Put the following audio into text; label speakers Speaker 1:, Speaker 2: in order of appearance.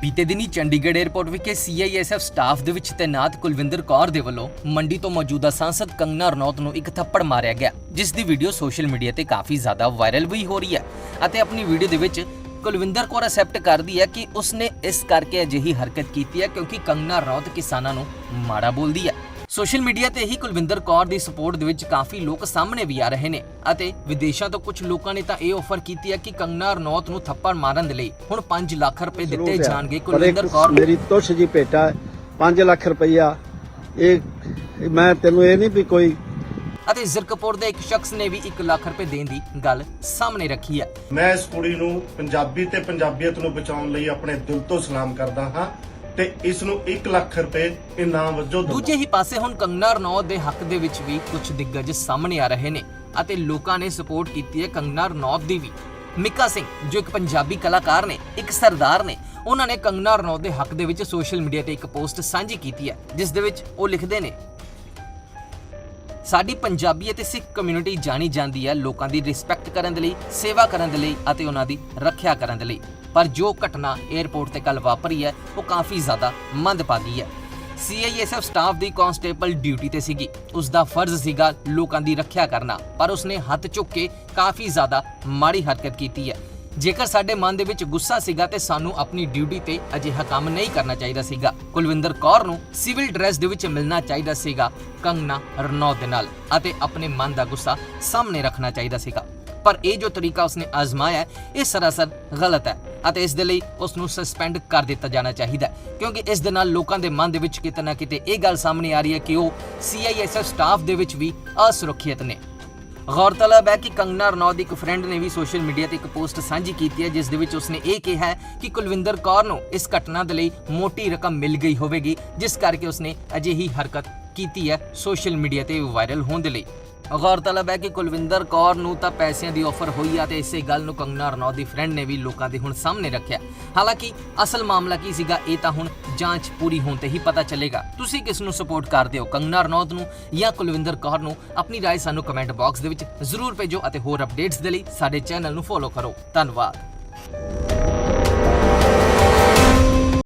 Speaker 1: ਬੀਤੇ ਦਿਨੀ ਚੰਡੀਗੜ੍ਹ 에ਅਰਪੋਰਟ ਵਿਖੇ ਸੀਆਈਐਸਐਫ ਸਟਾਫ ਦੇ ਵਿੱਚ ਤੈਨਾਤ ਕੁਲਵਿੰਦਰ ਕੌਰ ਦੇ ਵੱਲੋਂ ਮੰਡੀ ਤੋਂ ਮੌਜੂਦਾ ਸੰਸਦ ਕੰਗਨਾ ਰਣੌਤ ਨੂੰ ਇੱਕ ਥੱਪੜ ਮਾਰਿਆ ਗਿਆ, ਜਿਸ ਦੀ ਵੀਡੀਓ ਸੋਸ਼ਲ ਮੀਡੀਆ ਤੇ ਕਾਫੀ ਜ਼ਿਆਦਾ ਵਾਇਰਲ ਵੀ ਹੋ ਰਹੀ ਹੈ ਅਤੇ ਆਪਣੀ ਵੀਡੀਓ ਦੇ ਵਿੱਚ ਕੁਲਵਿੰਦਰ ਕੌਰ ਅਸੈਪਟ ਕਰਦੀ ਹੈ ਕਿ ਉਸਨੇ ਇਸ ਕਰਕੇ ਅਜਿਹੀ ਹਰਕਤ ਕੀਤੀ ਹੈ ਕਿਉਂਕਿ ਕੰਗਨਾ ਰਣੌਤ ਕਿਸਾਨਾਂ ਨੂੰ ਮਾੜਾ ਬੋਲਦੀ ਹੈ। ਸੋਸ਼ਲ ਮੀਡੀਆ ਤੇ ਹੀ ਕੁਲਵਿੰਦਰ ਕੌਰ ਦੀ ਸਪੋਰਟ ਦੇ ਵਿੱਚ ਕਾਫੀ ਲੋਕ ਸਾਹਮਣੇ ਵੀ ਆ ਰਹੇ ਨੇ ਅਤੇ ਵਿਦੇਸ਼ਾਂ ਤੋਂ ਕੁਝ ਲੋਕਾਂ ਨੇ ਤਾਂ ਇਹ ਆਫਰ ਕੀਤੀ ਹੈ ਕਿ ਕੰਗਨਾ ਰਣੌਤ ਨੂੰ ਥੱਪੜ ਮਾਰਨ ਦੇ ਲਈ ਹੁਣ 5 ਲੱਖ ਰੁਪਏ ਦਿੱਤੇ। ਜਾਣਗੇ ਕੁਲਵਿੰਦਰ ਕੌਰ
Speaker 2: ਮੇਰੀ ਤੁਸ਼ ਜੀ ਭੇਟਾ 5 ਲੱਖ ਰੁਪਈਆ ਇਹ ਮੈਂ ਤੈਨੂੰ ਇਹ ਨਹੀਂ ਵੀ ਕੋਈ
Speaker 1: ਅਤੇ ਜ਼ਿਰਕਪੁਰ ਦੇ ਇੱਕ ਸ਼ਖਸ ਨੇ ਵੀ 1 ਲੱਖ ਰੁਪਏ ਦੇਣ ਦੀ ਗੱਲ ਸਾਹਮਣੇ ਰੱਖੀ ਹੈ।
Speaker 3: ਮੈਂ ਇਸ ਕੁੜੀ ਨੂੰ ਪੰਜਾਬੀ ਤੇ ਪੰਜਾਬੀਅਤ ਨੂੰ ਬਚਾਉਣ ਲਈ ਆਪਣੇ ਦਿਲ ਤੋਂ ਸਲਾਮ ਕਰਦਾ ਹਾਂ। ਤੇ ਇਸ ਨੂੰ 1 ਲੱਖ ਰੁਪਏ ਇਨਾਮ ਵਜੋਂ ਦਊਂਗਾ
Speaker 1: ਦੂਜੇ ਹੀ ਪਾਸੇ ਹੁਣ ਕੰਗਨਾ ਰਣੌਤ ਦੇ ਹੱਕ ਦੇ ਵਿੱਚ ਵੀ ਕੁਝ ਦਿੱਗਜ ਸਾਹਮਣੇ ਆ ਰਹੇ ਨੇ ਅਤੇ ਲੋਕਾਂ ਨੇ ਸਪੋਰਟ ਕੀਤੀ ਹੈ ਕੰਗਨਾ ਰਣੌਤ ਦੀ ਵੀ। ਮਿੱਕਾ ਸਿੰਘ, ਜੋ ਇੱਕ ਪੰਜਾਬੀ ਕਲਾਕਾਰ ਨੇ, ਇੱਕ ਸਰਦਾਰ ਨੇ, ਉਹਨਾਂ ਨੇ ਕੰਗਨਾ ਰਣੌਤ ਦੇ ਹੱਕ ਦੇ ਵਿੱਚ ਸੋਸ਼ਲ ਮੀਡੀਆ ਤੇ ਇੱਕ ਪੋਸਟ ਸਾਂਝੀ ਕੀਤੀ ਹੈ, ਜਿਸ ਦੇ ਵਿੱਚ ਉਹ ਲਿਖਦੇ ਨੇ ਸਾਡੀ ਪੰਜਾਬੀ ਅਤੇ ਸਿੱਖ ਕਮਿਊਨਿਟੀ ਜਾਣੀ ਜਾਂਦੀ ਹੈ ਲੋਕਾਂ ਦੀ ਰਿਸਪੈਕਟ ਕਰਨ ਦੇ ਲਈ, ਸੇਵਾ ਕਰਨ ਦੇ ਲਈ ਅਤੇ ਉਹਨਾਂ ਦੀ ਰੱਖਿਆ ਕਰਨ ਦੇ ਲਈ। ਪਰ ਜੋ ਘਟਨਾ 에ਅਰਪੋਰਟ ਤੇ ਕੱਲ ਵਾਪਰੀ ਹੈ, ਉਹ ਕਾਫੀ ਜ਼ਿਆਦਾ ਮੰਦਭਾਗੀ ਹੈ। ਸੀਆਈਐਸਐਫ ਸਟਾਫ ਦੀ ਕਾਂਸਟੇਬਲ ਡਿਊਟੀ ਤੇ ਸੀਗੀ। ਉਸ ਦਾ ਫਰਜ਼ ਸੀਗਾ ਲੋਕਾਂ ਦੀ ਰੱਖਿਆ ਕਰਨਾ, ਪਰ ਉਸਨੇ ਹੱਥ ਚੁੱਕ ਕੇ ਕਾਫੀ ਜ਼ਿਆਦਾ ਮਾੜੀ ਹਰਕਤ ਕੀਤੀ ਹੈ। ਜੇਕਰ ਸਾਡੇ ਮਨ ਦੇ ਵਿੱਚ ਗੁੱਸਾ ਸੀਗਾ ਤੇ ਸਾਨੂੰ ਆਪਣੀ ਡਿਊਟੀ ਤੇ ਅਜਿਹਾ ਕੰਮ ਨਹੀਂ ਕਰਨਾ ਚਾਹੀਦਾ ਸੀਗਾ। ਕੁਲਵਿੰਦਰ ਕੌਰ ਨੂੰ ਸਿਵਲ ਡਰੈਸ ਦੇ ਵਿੱਚ ਮਿਲਣਾ ਚਾਹੀਦਾ ਸੀਗਾ, ਕੰਗਨਾ ਰਣੌਤ ਦੇ ਨਾਲ, ਅਤੇ ਆਪਣੇ ਮਨ ਦਾ ਗੁੱਸਾ ਸਾਹਮਣੇ ਰੱਖਣਾ ਚਾਹੀਦਾ ਸੀਗਾ। ਪਰ ਇਹ ਜੋ ਤਰੀਕਾ ਉਸਨੇ ਆਜ਼ਮਾਇਆ ਇਹ ਸਰਾਸਰ ਗਲਤ ਹੈ, ਅਤੇ ਇਸ ਦੇ ਲਈ ਉਸ ਨੂੰ ਸਸਪੈਂਡ ਕਰ ਦਿੱਤਾ ਜਾਣਾ ਚਾਹੀਦਾ ਕਿਉਂਕਿ ਇਸ ਦੇ ਨਾਲ ਲੋਕਾਂ ਦੇ ਮਨ ਦੇ ਵਿੱਚ ਕਿਤੇ ਨਾ ਕਿਤੇ ਇਹ ਗੱਲ ਸਾਹਮਣੇ ਆ ਰਹੀ ਹੈ ਕਿ ਉਹ ਸੀਆਈਐਸਐਫ ਸਟਾਫ ਦੇ ਵਿੱਚ ਵੀ ਅਸੁਰੱਖਿਅਤ ਨੇ। ਗੌਰਤਲਬ ਹੈ ਕਿ ਕੰਗਨਾ ਰਣੌਤ ਦੀ ਇੱਕ ਫਰੈਂਡ ਨੇ ਵੀ ਸੋਸ਼ਲ ਮੀਡੀਆ ਤੇ ਇੱਕ ਪੋਸਟ ਸਾਂਝੀ ਕੀਤੀ ਹੈ, ਜਿਸ ਦੇ ਵਿੱਚ ਉਸਨੇ ਇਹ ਕਿਹਾ ਹੈ ਕਿ ਕੁਲਵਿੰਦਰ ਕੌਰ ਨੂੰ ਇਸ ਘਟਨਾ ਦੇ ਲਈ ਮੋਟੀ ਰਕਮ ਮਿਲ ਗਈ ਹੋਵੇਗੀ, ਜਿਸ ਕਰਕੇ ਉਸਨੇ ਅਜਿਹੀ ਹਰਕਤ ਕੀਤੀ ਹੈ ਸੋਸ਼ਲ ਮੀਡੀਆ ਤੇ ਵਾਇਰਲ ਹੋਣ ਦੇ ਲਈ। ਗੌਰਤਲਬ ਹੈ ਕਿ ਕੁਲਵਿੰਦਰ ਕੌਰ ਨੂੰ ਤਾਂ ਪੈਸਿਆਂ ਦੀ ਆਫਰ ਹੋਈ ਆ ਤੇ ਇਸੇ ਗੱਲ ਨੂੰ ਕੰਗਨਾ ਰਣੌਤ ਦੀ ਫਰੈਂਡ ਨੇ ਵੀ ਲੋਕਾਂ ਦੇ ਹੁਣ ਸਾਹਮਣੇ ਰੱਖਿਆ ਹਾਲਾਂਕਿ ਅਸਲ ਮਾਮਲਾ ਕੀ ਸੀਗਾ ਇਹ ਤਾਂ ਹੁਣ ਜਾਂਚ ਪੂਰੀ ਹੋਣ ਤੇ ਹੀ ਪਤਾ ਚੱਲੇਗਾ ਤੁਸੀਂ ਕਿਸ ਨੂੰ ਸਪੋਰਟ ਕਰਦੇ ਹੋ ਕੰਗਨਾ ਰਣੌਤ ਨੂੰ ਜਾਂ ਕੁਲਵਿੰਦਰ ਕੌਰ ਨੂੰ ਆਪਣੀ رائے ਸਾਨੂੰ ਕਮੈਂਟ ਬਾਕਸ ਦੇ ਵਿੱਚ ਜ਼ਰੂਰ ਭੇਜੋ ਅਤੇ ਹੋਰ ਅਪਡੇਟਸ ਦੇ ਲਈ ਸਾਡੇ ਚੈਨਲ ਨੂੰ ਫੋਲੋ ਕਰੋ ਧੰਨਵਾਦ